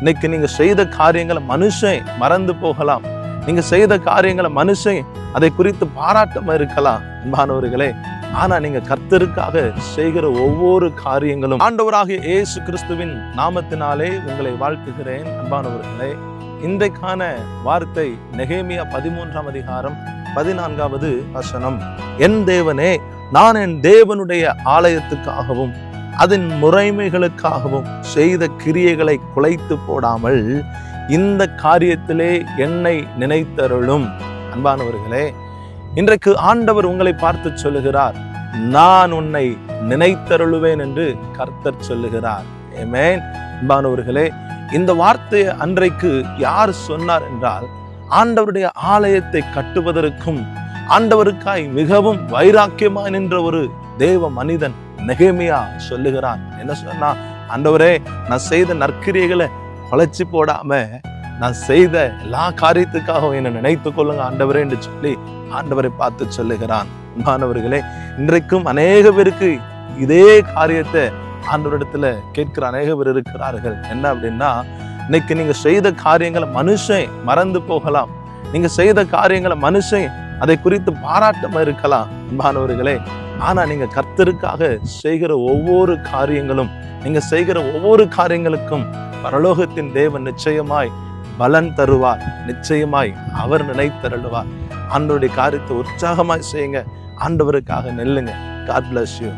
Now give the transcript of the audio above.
இன்னைக்கு நீங்க செய்த காரியங்களை மனுஷன் மறந்து போகலாம். நீங்க செய்த காரியங்களை மனுஷன் அதை குறித்து பாராட்டமா இருக்கலாம் அன்பானவர்களே. ஆனா நீங்க கர்த்தருக்காக செய்கிற ஒவ்வொரு காரியங்களும் ஆண்டவராகிய இயேசு கிறிஸ்துவின் நாமத்தினாலே உங்களை வாழ்த்துகிறேன் அன்பானவர்களே. இன்றைக்கான வார்த்தை நெகேமியா பதிமூன்றாம் அதிகாரம் பதினான்காவது வசனம். என் தேவனே நான் என் தேவனுடைய ஆலயத்துக்காகவும் அதன் முறைமைகளுக்காகவும் செய்த கிரியைகளை குலைத்து போடாமல் இந்த காரியத்திலே என்னை நினைத்தருளும். அன்பானவர்களே இன்றைக்கு ஆண்டவர் உங்களை பார்த்து சொல்லுகிறார் நான் உன்னை நினைத்தருளுவேன் என்று கர்த்தர் சொல்லுகிறார். ஏமேன் அன்பானவர்களே இந்த வார்த்தையை அன்றைக்கு யார் சொன்னார் என்றால் ஆண்டவருடைய ஆலயத்தை கட்டுவதற்கும் ஆண்டவருக்காய் மிகவும் வைராக்கியமாய் நின்ற ஒரு தேவ மனிதன் நெகேமியா சொல்லுகிறான். என்ன சொன்னா அண்டவரே நான் செய்த நற்கிரியைகளை குலைச்சி போடாம நான் செய்த எல்லா காரியத்துக்காகவும் என்னை நினைத்துக் கொள்ளுங்க ஆண்டவரே என்று சொல்லி ஆண்டவரை பார்த்து சொல்லுகிறான். மாணவர்களே இன்றைக்கும் அநேக பேருக்கு இதே காரியத்தை ஆண்டவரிடத்துல கேட்கிற அநேக பேர் இருக்கிறார்கள். என்ன அப்படின்னா இன்னைக்கு நீங்க செய்த காரியங்களை மனுஷன் மறந்து போகலாம். நீங்க செய்த காரியங்களை மனுஷன் அதை குறித்து பாராட்டமாக இருக்கலாம் அன்பானவர்களே. ஆனால் நீங்கள் கர்த்தருக்காக செய்கிற ஒவ்வொரு காரியங்களும் நீங்கள் செய்கிற ஒவ்வொரு காரியங்களுக்கும் பரலோகத்தின் தேவன் நிச்சயமாய் பலன் தருவார். நிச்சயமாய் அவர் நினைத்தருள்வார். ஆண்டவருடைய காரியத்தை உற்சாகமாய் செய்யுங்க. ஆண்டவருக்காக நெல்லுங்க. God bless you